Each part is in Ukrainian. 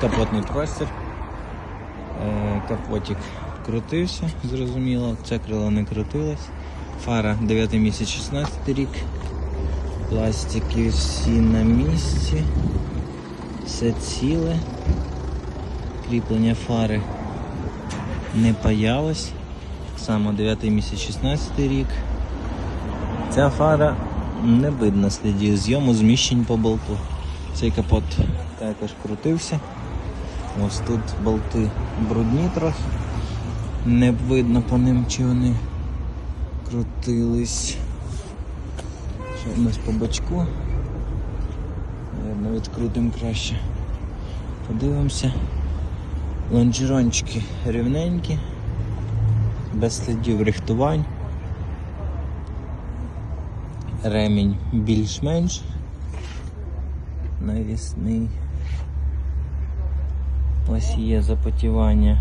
підкапотний простір. Е, Капотик крутився, зрозуміло, це крило не крутилось. Фара 9 місяць 16 рік. Пластики всі на місці. Все ціле. Кріплення фари не паялось. Само 9 місяць 16 рік. Ця фара не видно слідів зйому, зміщень по болту. Цей капот також крутився. Ось тут болти брудні трохи. Не видно по ним, чи вони крутились. Що в нас по бачку? Наверно, відкрутимо краще. Подивимося. Лонжерончики рівненькі, без слідів рихтувань. Ремінь більш-менш навісний. Ось є запотівання.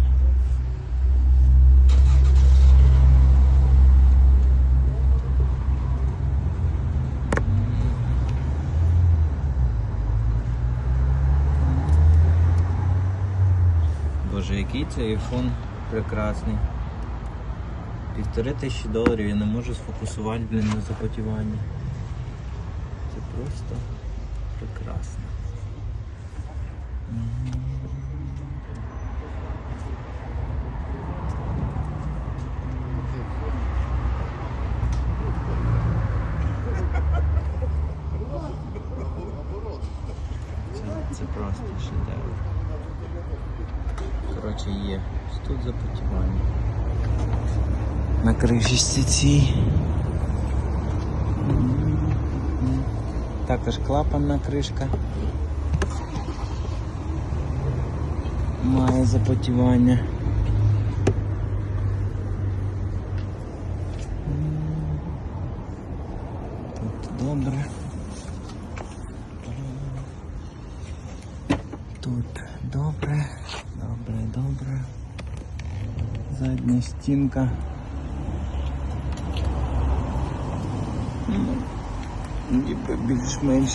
Боже, який цей айфон прекрасний. Півтори тисячі доларів я не можу сфокусувати, блін, на запотіванні. Це просто прекрасно. Це, просто шедевр. Коротше, є. Тут запотівання. На кришечці цій. Також клапанна кришка. Має запотівання. Тут добре. Тут добре, добре, добре. Задня стінка. Ніби більш-менш